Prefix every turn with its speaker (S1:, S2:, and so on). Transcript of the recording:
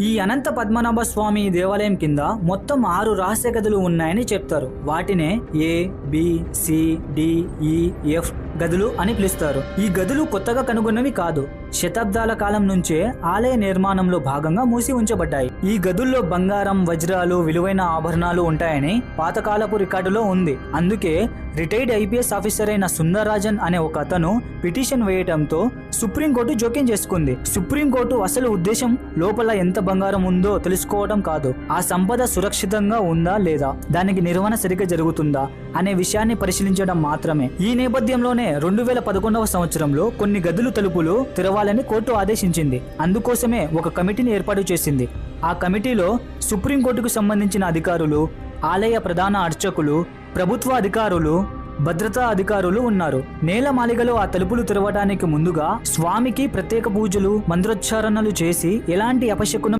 S1: ఈ అనంత పద్మనాభ స్వామి దేవాలయం కింద మొత్తం ఆరు రహస్య గదులు ఉన్నాయని చెప్తారు. వాటినే A B C D F గదులు అని పిలుస్తారు. ఈ గదులు కొత్తగా కనుగొన్నవి కాదు. శతాబ్దాల కాలం నుంచే ఆలయ నిర్మాణంలో భాగంగా మూసి ఉంచబడ్డాయి. ఈ గదుల్లో బంగారం వజ్రాలు విలువైన ఆభరణాలు ఉంటాయని పాతకాలపు రికార్డులో ఉంది. అందుకే రిటైర్డ్ ఐపీఎస్ ఆఫీసర్ అయిన సుందరరాజన్ అనే ఒక అతను పిటిషన్ వేయటంతో సుప్రీంకోర్టు జోక్యం చేసుకుంది. సుప్రీంకోర్టు అసలు ఉద్దేశం లోపల ఎంత బంగారం ఉందో తెలుసుకోవడం కాదు. ఆ సంపద సురక్షితంగా ఉందా లేదా? దానికి నిర్వహణ సరిగ్గా జరుగుతుందా? అనే విషయాన్ని పరిశీలించడం మాత్రమే. ఈ నేపథ్యంలోనే రెండు వేల పదకొండవ సంవత్సరంలో కొన్ని గదులు తలుపులు తెరవాలని కోర్టు ఆదేశించింది. అందుకోసమే ఒక కమిటీని ఏర్పాటు చేసింది. ఆ కమిటీలో సుప్రీంకోర్టుకు సంబంధించిన అధికారులు ఆలయ ప్రధాన అర్చకులు ప్రభుత్వ అధికారులు భద్రతా అధికారులు ఉన్నారు. నేలమాలిగలో ఆ తలుపులు తెరవడానికి ముందుగా స్వామికి ప్రత్యేక పూజలు మంత్రోచ్చారణలు చేసి ఎలాంటి అపశకునం